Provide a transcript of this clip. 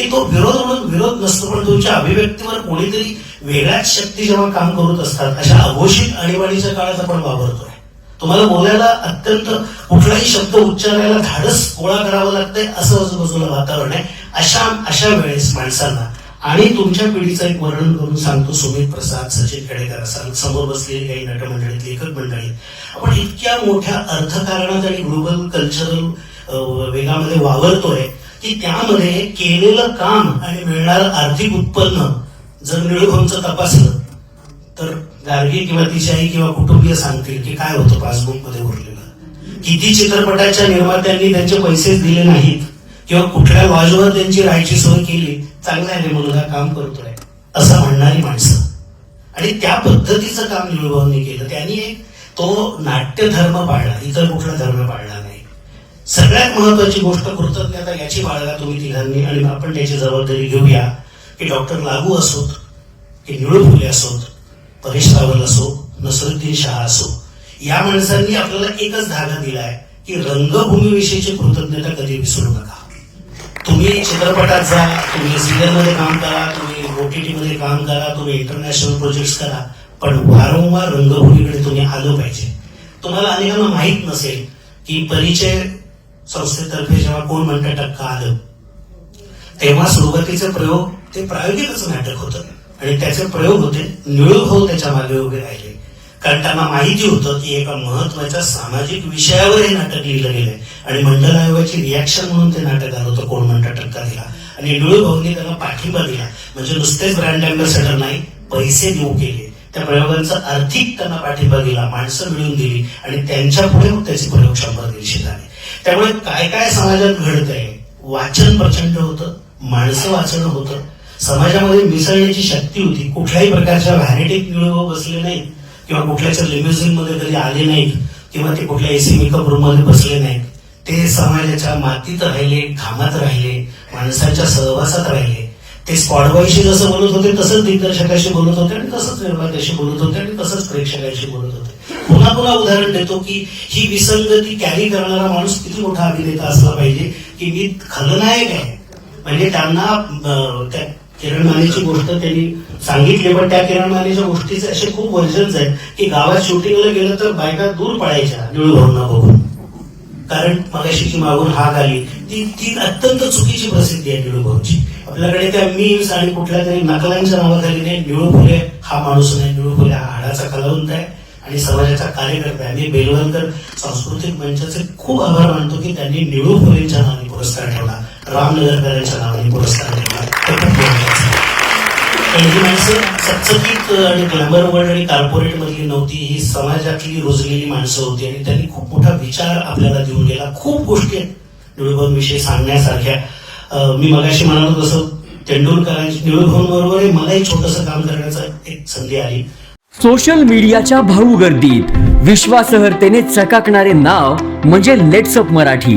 की तो विरोध म्हणून विरोध नसतो पण तुमच्या अभिव्यक्तीवर कोणीतरी वेगळ्याच शक्ती जेव्हा काम करत असतात अशा अघोषित आणीबाणीच्या काळात आपण वावरतोय तुम्हाला बोलायला अत्यंत कुठलाही शब्द उच्चारायला धाडस गोळा करावं लागतंय असं आजूबाजूला वातावरण आहे. अशा अशा वेळेस माणसांना आणि तुमच्या पिढीचं एक वर्णन करून सांगतो सुमित प्रसाद सचिन खेडेकर असाल समोर बसलेली काही नटमंडळीत लेखक मंडळी आपण इतक्या मोठ्या अर्थकारणात आणि ग्लोबल कल्चरल वेगामध्ये वावरतोय की त्यामध्ये केलेलं काम आणि मिळणारं आर्थिक उत्पन्न जर निळूभाऊंचं तपासलं तर गार्गी किंवा तिची आई किंवा कुटुंबीय सांगतील की काय होतं पासबुकमध्ये उरलेलं. किती चित्रपटाच्या निर्मात्यांनी त्यांचे पैसेच दिले नाहीत किंवा कुठल्या लॉजवर त्यांची राहायची सोय केली चांगला आहे रे मुलगा काम करतोय असं म्हणणारी माणसं. आणि त्या पद्धतीचं काम निळभावने केलं. त्यांनी एक तो नाट्य धर्म पाळला इतर कुठला धर्म पाळला सगळ्यात महत्वाची गोष्ट कृतज्ञता याची बाळगा तुम्ही तिघांनी आणि आपण त्याची जबाबदारी घेऊया की डॉक्टर लागू असोत की निळू फुले असोत परेश रावल असो नसरुद्दीन शहा असो या माणसांनी आपल्याला एकच धागा दिलाय की रंगभूमीविषयीची कृतज्ञता कधी विसरू नका. तुम्ही चित्रपटात जा तुम्ही सिरियलमध्ये काम करा तुम्ही ओटीटी मध्ये काम करा तुम्ही इंटरनॅशनल प्रोजेक्ट करा पण वारंवार रंगभूमीकडे तुम्ही आलं पाहिजे. तुम्हाला अनेकांना माहीत नसेल की परिचय संस्थेतर्फे जेव्हा कोण म्हणतं टक्का आलं तेव्हा सुरुवातीचे प्रयोग ते प्रायोगिकच नाटक होतं. आणि त्याचे प्रयोग होते निळूभाऊ त्याच्यामागे उभे राहिले. कारण त्यांना माहिती होतं की एका महत्त्वाच्या सामाजिक विषयावर हे नाटक लिहिलं गेलंय. आणि मंडल आयोगाची रिॲक्शन म्हणून ते नाटक आलं होतं कोण म्हणता टक्का दिला. आणि निळूभाऊंनी त्याला पाठिंबा दिला. म्हणजे नुसतेच ब्रँड अँबॅसेडर नाही पैसे देऊ केले. त्या प्रयोगांचा आर्थिक त्यांना पाठिंबा दिला माणसं मिळून दिली. आणि त्यांच्या पुढे मग त्याचे प्रयोग शंभर दीडशे झाले. त्यामुळे काय काय समाजात घडत आहे वाचन प्रचंड होतं माणसं वाचन होतं. समाजामध्ये मिसळण्याची शक्ती होती. कुठल्याही प्रकारच्या व्हॅनिटीत निळू बसले नाहीत किंवा कुठल्याच्या लिम्युझिनमध्ये कधी आले नाहीत किंवा ते कुठल्या एसी मेकअप रूममध्ये बसले नाहीत. ते समाजाच्या मातीत राहिले घामात राहिले माणसाच्या सहवासात राहिले. ते स्पॉटबॉयशी जसं बोलत होते तसंच दिग्दर्शकाशी बोलत होते आणि तसंच निर्मात्याशी बोलत होते आणि तसंच प्रेक्षकांशी बोलत होते. पुन्हा पुन्हा उदाहरण देतो की ही विसंगती कॅरी करणारा माणूस किती मोठा अभिनेता असला पाहिजे की मी खलनायक आहे. म्हणजे त्यांना त्या किरण मानेची गोष्ट त्यांनी सांगितली पण त्या किरण मानेच्या गोष्टीचे असे खूप वर्जन्स आहेत की गावात शूटिंगला गेलं तर बायका दूर पडायच्या भावना बघून. कारण मगाशीची मागून हाक आली ती ती अत्यंत चुकीची प्रसिद्धी आहे निळूभाऊची आपल्याकडे त्या मीम्स आणि कुठल्या तरी नकलांच्या नावाखाली नाही निळू फुले हा माणूस नाही निळू फुले हा हाडाचा कलावंत आहे आणि समाजाचा कार्यकर्ता आहे. मी बेलवलकर सांस्कृतिक मंचाचे खूप आभार मानतो की त्यांनी निळू फुलेंच्या नावाने पुरस्कार ठेवला रामनगरकरांच्या नावाने पुरस्कार ठेवला. ते ही माणसं चकचकीत आणि ग्लॅमर वर्ल्ड आणि कॉर्पोरेट मधली नव्हती ही समाजातली रुजलेली माणसं होती आणि त्यांनी खूप मोठा विचार आपल्याला देऊन गेला. खूप गोष्टी आहेत. विषय सांगण्यासारख्या. मी मगाशी म्हणालो तसं तेंडुलकरांची निळूभाऊंबरोबर मलाही छोटंसं काम करण्याचा एक संधी आली. सोशल मीडियाच्या भाऊ गर्दीत. विश्वासहर्तेने चकाकणारे नाव म्हणजे लेट्सअप मराठी.